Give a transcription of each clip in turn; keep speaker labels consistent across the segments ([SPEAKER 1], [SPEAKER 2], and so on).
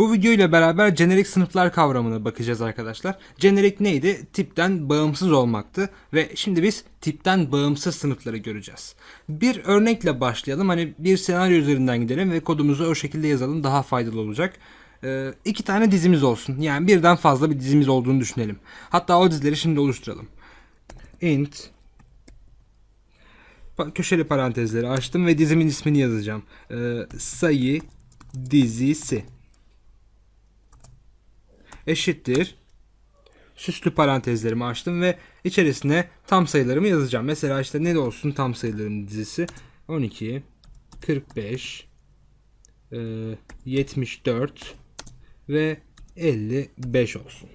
[SPEAKER 1] Bu video ile beraber jenerik sınıflar kavramına bakacağız arkadaşlar. Jenerik neydi? Tipten bağımsız olmaktı ve şimdi biz tipten bağımsız sınıfları göreceğiz. Bir örnekle başlayalım. Hani bir senaryo üzerinden gidelim ve kodumuzu o şekilde yazalım daha faydalı olacak. Ee, iki tane dizimiz olsun. Yani birden fazla bir dizimiz olduğunu düşünelim. Hatta o dizileri şimdi oluşturalım. int köşeli parantezleri açtım ve dizimin ismini yazacağım. Ee, sayı dizisi eşittir. Süslü parantezlerimi açtım ve içerisine tam sayılarımı yazacağım. Mesela işte ne de olsun tam sayıların dizisi 12, 45, e, 74 ve 55 olsun.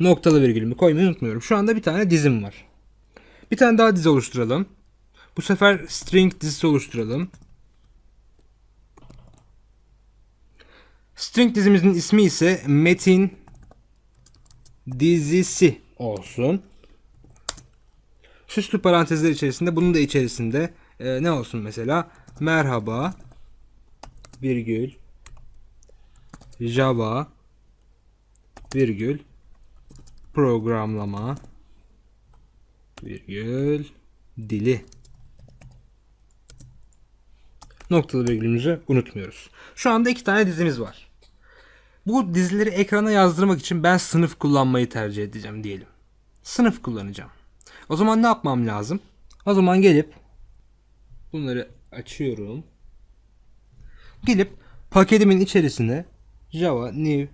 [SPEAKER 1] Noktalı virgülümü koymayı unutmuyorum. Şu anda bir tane dizim var. Bir tane daha dizi oluşturalım. Bu sefer string dizisi oluşturalım. String dizimizin ismi ise Metin dizisi olsun. Süslü parantezler içerisinde bunun da içerisinde e, ne olsun mesela merhaba virgül Java virgül programlama virgül dili noktalı virgülümüzü unutmuyoruz. Şu anda iki tane dizimiz var. Bu dizileri ekrana yazdırmak için ben sınıf kullanmayı tercih edeceğim diyelim. Sınıf kullanacağım. O zaman ne yapmam lazım? O zaman gelip bunları açıyorum. Gelip paketimin içerisine Java new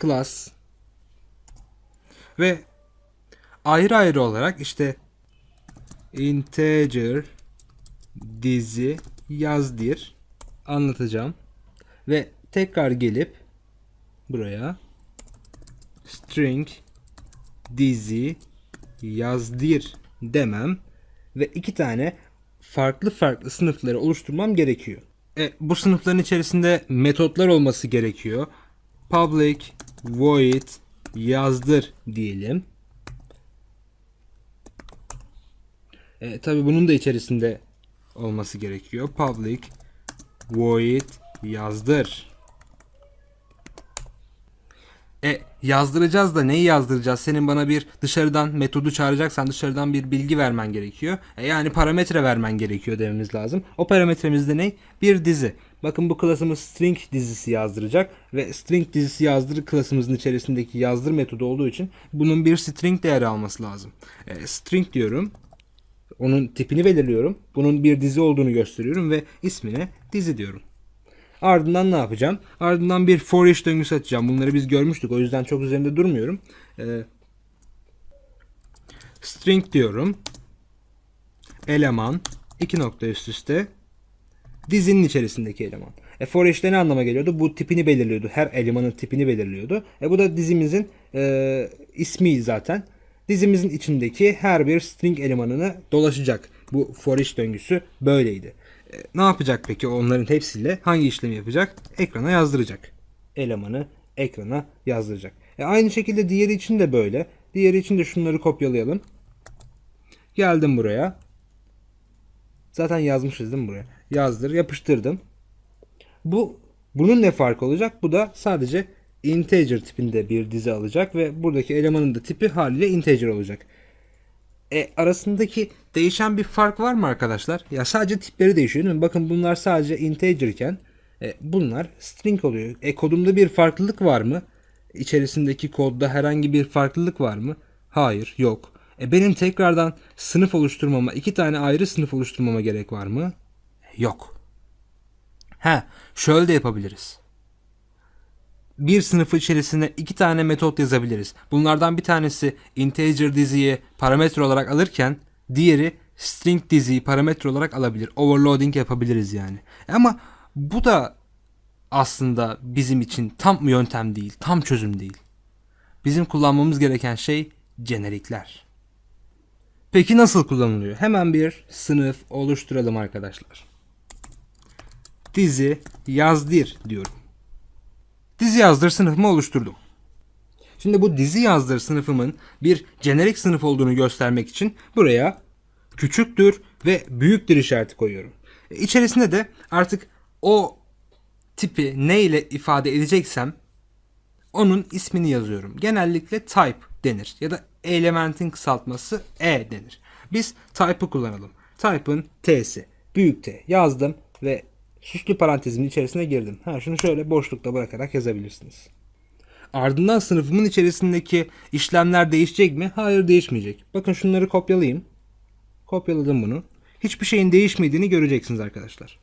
[SPEAKER 1] class ve ayrı ayrı olarak işte integer dizi yazdir anlatacağım ve tekrar gelip buraya string dizi yazdir demem ve iki tane farklı farklı sınıfları oluşturmam gerekiyor. E, bu sınıfların içerisinde metotlar olması gerekiyor. Public void yazdır diyelim. E, tabii bunun da içerisinde olması gerekiyor. Public void yazdır. E yazdıracağız da neyi yazdıracağız? Senin bana bir dışarıdan metodu çağıracaksan dışarıdan bir bilgi vermen gerekiyor. E, yani parametre vermen gerekiyor dememiz lazım. O parametremiz de ne? Bir dizi. Bakın bu klasımız string dizisi yazdıracak ve string dizisi yazdır klasımızın içerisindeki yazdır metodu olduğu için bunun bir string değeri alması lazım. E, string diyorum. Onun tipini belirliyorum. Bunun bir dizi olduğunu gösteriyorum ve ismine dizi diyorum. Ardından ne yapacağım? Ardından bir for each döngüsü açacağım. Bunları biz görmüştük. O yüzden çok üzerinde durmuyorum. Ee, string diyorum. Eleman. iki nokta üst üste. Dizinin içerisindeki eleman. E for each'te ne anlama geliyordu? Bu tipini belirliyordu. Her elemanın tipini belirliyordu. E bu da dizimizin e, ismi zaten. Dizimizin içindeki her bir string elemanını dolaşacak. Bu for each döngüsü böyleydi. E, ne yapacak peki onların hepsiyle? Hangi işlemi yapacak? Ekrana yazdıracak. Elemanı ekrana yazdıracak. E, aynı şekilde diğeri için de böyle. Diğeri için de şunları kopyalayalım. Geldim buraya. Zaten yazmışız değil mi buraya? Yazdır, yapıştırdım. Bu bunun ne farkı olacak? Bu da sadece integer tipinde bir dizi alacak ve buradaki elemanın da tipi haliyle integer olacak. E, arasındaki değişen bir fark var mı arkadaşlar? Ya sadece tipleri değişiyor değil mi? Bakın bunlar sadece integer iken e, bunlar string oluyor. E kodumda bir farklılık var mı? İçerisindeki kodda herhangi bir farklılık var mı? Hayır, yok. E benim tekrardan sınıf oluşturmama, iki tane ayrı sınıf oluşturmama gerek var mı? Yok. He, şöyle de yapabiliriz bir sınıfı içerisine iki tane metot yazabiliriz. Bunlardan bir tanesi integer diziyi parametre olarak alırken diğeri string diziyi parametre olarak alabilir. Overloading yapabiliriz yani. Ama bu da aslında bizim için tam yöntem değil, tam çözüm değil. Bizim kullanmamız gereken şey jenerikler. Peki nasıl kullanılıyor? Hemen bir sınıf oluşturalım arkadaşlar. Dizi yazdır diyorum dizi yazdır sınıfımı oluşturdum. Şimdi bu dizi yazdır sınıfımın bir jenerik sınıf olduğunu göstermek için buraya küçüktür ve büyüktür işareti koyuyorum. İçerisinde de artık o tipi ne ile ifade edeceksem onun ismini yazıyorum. Genellikle type denir ya da elementin kısaltması e denir. Biz type'ı kullanalım. Type'ın t'si. Büyük T yazdım ve süslü parantezin içerisine girdim. Ha şunu şöyle boşlukta bırakarak yazabilirsiniz. Ardından sınıfımın içerisindeki işlemler değişecek mi? Hayır değişmeyecek. Bakın şunları kopyalayayım. Kopyaladım bunu. Hiçbir şeyin değişmediğini göreceksiniz arkadaşlar.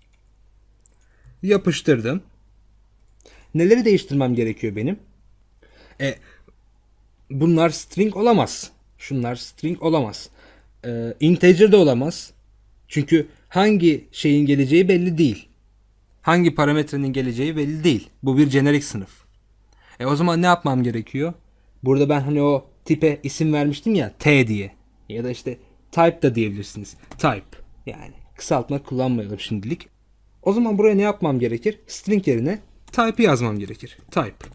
[SPEAKER 1] Yapıştırdım. Neleri değiştirmem gerekiyor benim? E, bunlar string olamaz. Şunlar string olamaz. E, integer de olamaz. Çünkü hangi şeyin geleceği belli değil. Hangi parametrenin geleceği belli değil. Bu bir jenerik sınıf. E o zaman ne yapmam gerekiyor? Burada ben hani o tipe isim vermiştim ya T diye. Ya da işte type da diyebilirsiniz. Type yani kısaltma kullanmayalım şimdilik. O zaman buraya ne yapmam gerekir? String yerine type'ı yazmam gerekir. Type.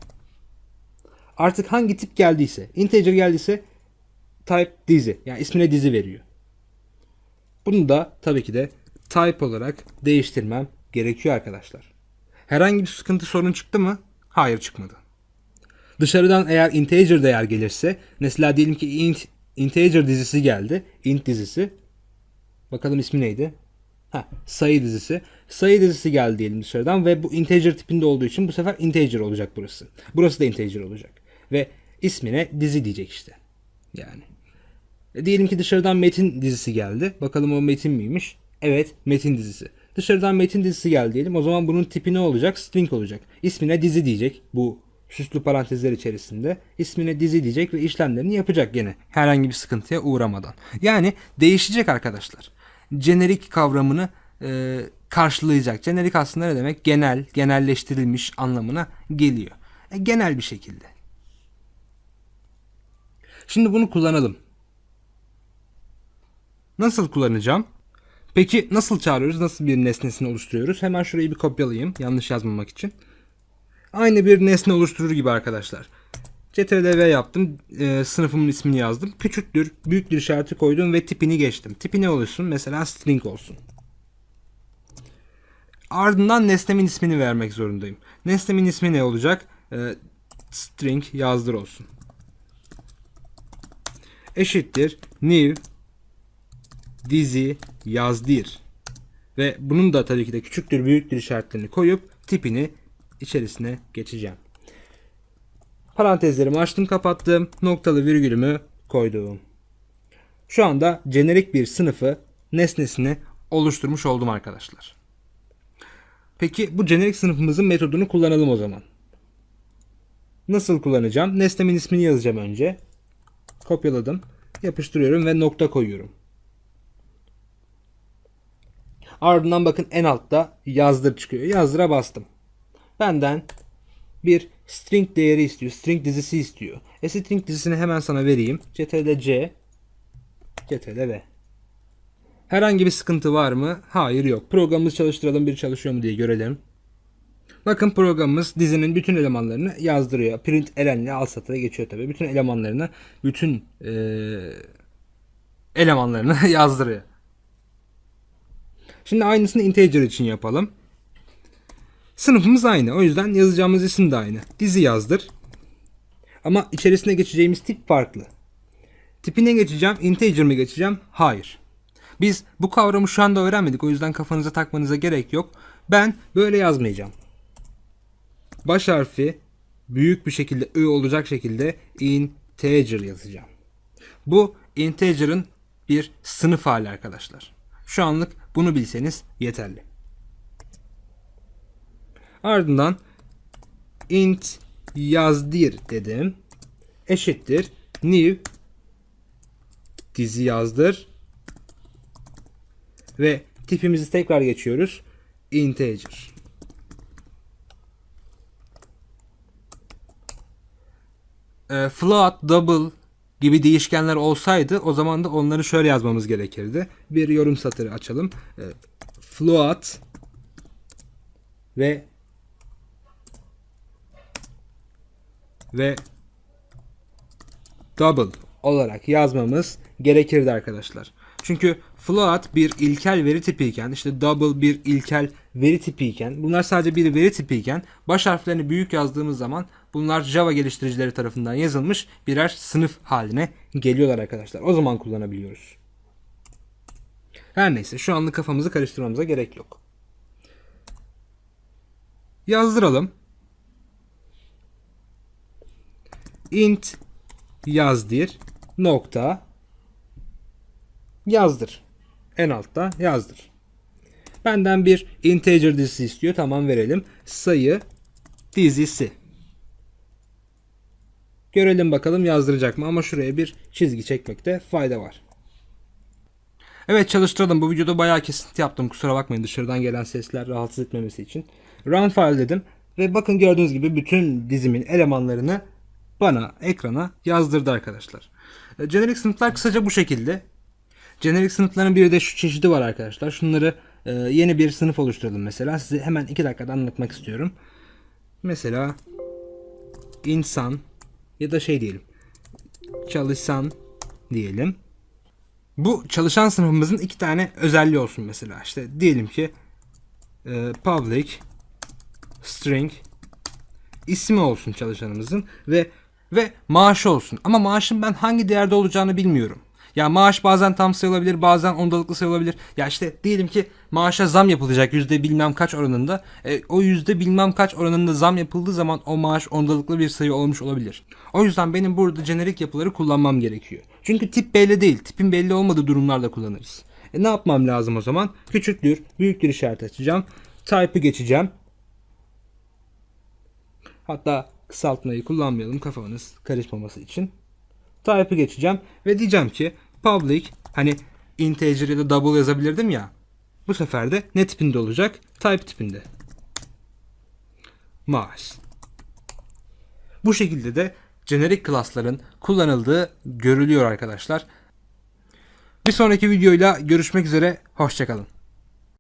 [SPEAKER 1] Artık hangi tip geldiyse, integer geldiyse type dizi. Yani ismine dizi veriyor. Bunu da tabii ki de type olarak değiştirmem gerekiyor arkadaşlar. Herhangi bir sıkıntı sorun çıktı mı? Hayır çıkmadı. Dışarıdan eğer integer değer gelirse mesela diyelim ki int integer dizisi geldi. int dizisi. Bakalım ismi neydi? Ha, sayı dizisi. Sayı dizisi geldi diyelim dışarıdan ve bu integer tipinde olduğu için bu sefer integer olacak burası. Burası da integer olacak. Ve ismine dizi diyecek işte. Yani. E diyelim ki dışarıdan metin dizisi geldi. Bakalım o metin miymiş? Evet, metin dizisi. Dışarıdan metin dizisi geldi diyelim. O zaman bunun tipi ne olacak? String olacak. İsmine dizi diyecek. Bu süslü parantezler içerisinde ismine dizi diyecek ve işlemlerini yapacak gene herhangi bir sıkıntıya uğramadan. Yani değişecek arkadaşlar. Jenerik kavramını e, karşılayacak. Jenerik aslında ne demek? Genel, genelleştirilmiş anlamına geliyor. E, genel bir şekilde. Şimdi bunu kullanalım. Nasıl kullanacağım? Peki nasıl çağırıyoruz? Nasıl bir nesnesini oluşturuyoruz? Hemen şurayı bir kopyalayayım. Yanlış yazmamak için. Aynı bir nesne oluşturur gibi arkadaşlar. CTRL-V yaptım. E, sınıfımın ismini yazdım. Küçüktür, büyüktür işareti koydum ve tipini geçtim. Tipi ne olsun? Mesela string olsun. Ardından nesnemin ismini vermek zorundayım. Nesnemin ismi ne olacak? E, string yazdır olsun. Eşittir new dizi yazdır. Ve bunun da tabii ki de küçüktür büyüktür işaretlerini koyup tipini içerisine geçeceğim. Parantezlerimi açtım kapattım. Noktalı virgülümü koydum. Şu anda jenerik bir sınıfı nesnesini oluşturmuş oldum arkadaşlar. Peki bu jenerik sınıfımızın metodunu kullanalım o zaman. Nasıl kullanacağım? Nesnemin ismini yazacağım önce. Kopyaladım. Yapıştırıyorum ve nokta koyuyorum. Ardından bakın en altta yazdır çıkıyor. Yazdıra bastım. Benden bir string değeri istiyor. String dizisi istiyor. E string dizisini hemen sana vereyim. Ctrl C Ctrl V. Herhangi bir sıkıntı var mı? Hayır yok. Programımızı çalıştıralım bir çalışıyor mu diye görelim. Bakın programımız dizinin bütün elemanlarını yazdırıyor. Print elenle al satıra geçiyor tabii. Bütün elemanlarını, bütün ee, elemanlarını yazdırıyor. Şimdi aynısını integer için yapalım. Sınıfımız aynı. O yüzden yazacağımız isim de aynı. Dizi yazdır. Ama içerisine geçeceğimiz tip farklı. Tipine geçeceğim. Integer mi geçeceğim? Hayır. Biz bu kavramı şu anda öğrenmedik. O yüzden kafanıza takmanıza gerek yok. Ben böyle yazmayacağım. Baş harfi büyük bir şekilde ı olacak şekilde integer yazacağım. Bu integer'ın bir sınıf hali arkadaşlar. Şu anlık bunu bilseniz yeterli. Ardından int yazdir dedim. Eşittir new dizi yazdır ve tipimizi tekrar geçiyoruz. Integer. E, float, double gibi değişkenler olsaydı o zaman da onları şöyle yazmamız gerekirdi. Bir yorum satırı açalım. E, float ve ve double olarak yazmamız gerekirdi arkadaşlar. Çünkü float bir ilkel veri tipi iken işte double bir ilkel veri tipi iken bunlar sadece bir veri tipi iken baş harflerini büyük yazdığımız zaman bunlar Java geliştiricileri tarafından yazılmış birer sınıf haline geliyorlar arkadaşlar. O zaman kullanabiliyoruz. Her neyse şu anlık kafamızı karıştırmamıza gerek yok. Yazdıralım. int yazdir nokta yazdır. En altta yazdır. Benden bir integer dizisi istiyor. Tamam verelim. Sayı dizisi. Görelim bakalım yazdıracak mı ama şuraya bir çizgi çekmekte fayda var. Evet çalıştıralım. Bu videoda bayağı kesinti yaptım. Kusura bakmayın dışarıdan gelen sesler rahatsız etmemesi için. Run file dedim. Ve bakın gördüğünüz gibi bütün dizimin elemanlarını bana ekrana yazdırdı arkadaşlar. Generic sınıflar kısaca bu şekilde. Generic sınıfların bir de şu çeşidi var arkadaşlar. Şunları e, yeni bir sınıf oluşturalım mesela. Size hemen 2 dakikada anlatmak istiyorum. Mesela insan ya da şey diyelim. Çalışan diyelim. Bu çalışan sınıfımızın iki tane özelliği olsun mesela. İşte diyelim ki e, public string ismi olsun çalışanımızın ve ve maaşı olsun. Ama maaşın ben hangi değerde olacağını bilmiyorum. Ya maaş bazen tam sayılabilir, bazen ondalıklı sayılabilir. Ya işte diyelim ki maaşa zam yapılacak yüzde bilmem kaç oranında. E, o yüzde bilmem kaç oranında zam yapıldığı zaman o maaş ondalıklı bir sayı olmuş olabilir. O yüzden benim burada jenerik yapıları kullanmam gerekiyor. Çünkü tip belli değil. Tipin belli olmadığı durumlarda kullanırız. E ne yapmam lazım o zaman? Küçüktür, büyüktür işareti açacağım. Type'ı geçeceğim. Hatta kısaltmayı kullanmayalım kafanız karışmaması için. Type'ı geçeceğim ve diyeceğim ki public hani integer ya da double yazabilirdim ya. Bu sefer de ne tipinde olacak? Type tipinde. Maaş. Bu şekilde de generic class'ların kullanıldığı görülüyor arkadaşlar. Bir sonraki videoyla görüşmek üzere. Hoşçakalın.